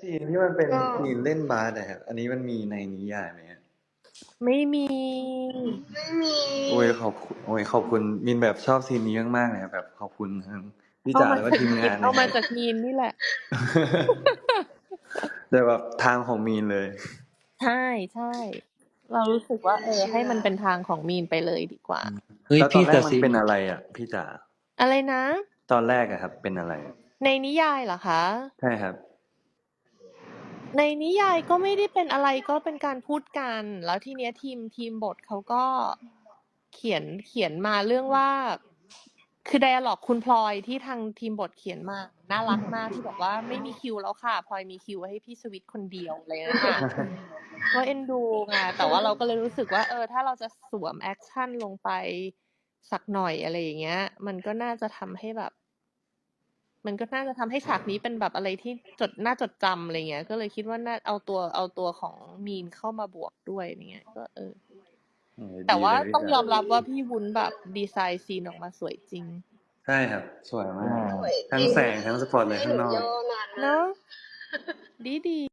ซีนที่มันเป็นก็ ซีนเล่นบาสนะครับอันนี้มันมีในนิยายไหมฮะไม่มี ไม่มีโอ้ยขอบคุณโอ้ยขอบคุณมินแบบชอบซีนนี้มากๆเลยครับแบบขอบคุณทั้งพี่เอาจ๋ามาแล้วก็จากทีมมีนงานเอานะมาฮะ จากมีนนี่แหละ แต่แบบทางของมีนเลย ใช่ใช่ เรารู้สึกว่า เออ ให้มันเป็นทางของมีนไปเลยดีกว่า เฮ้ยแล้วตอพี่นแรแต่กมันซีนเป็นอะไรอะพี่จ๋าอะไรนะ ตอนแรกอะครับ เป็นอะไร ในนิยายเหรอคะ ใช่ครับ ในนิยายก็ไม่ได้เป็นอะไร ก็เป็นการพูดกัน แล้วทีเนี้ยทีมทีมบทเขาก็เขียนเขียนมาเรื่องว่า คือไดอะล็อกคุณพลอยที่ทางทีมบทเขียนมา น่ารักมากที่บอกว่าไม่มีคิวแล้วค่ะพลอยมีคิวให้พี่สวิตคนเดียวเลยนะคะก็เอ็นดูไงแต่ว่าเราก็เลยรู้สึกว่า เออ ถ้าเราจะสวมแอคชั่นลงไปสักหน่อยอะไรอย่างเงี้ย มันก็น่าจะทำให้แบบ มันก็น่าจะทำให้ฉากนี้เป็นแบบอะไรที่จดน่าจดจำอะไรเงี้ย ก็เลยคิดว่าน่าเอาตัวเอาตัวของมีนเข้ามาบวกด้วยอย่างเงี้ย ก็เออเออแต่ดีว่าเลยพี่ต้องยจ๋าอมรับว่าพี่วุ้นแบบดีไซน์ซีนออกมาสวยจริง ใช่ครับ สวยมากสวยจทั้งริงแสงทั้งสปอตไลท์ให้หข้างนูนอกโยนานเนาะดีดี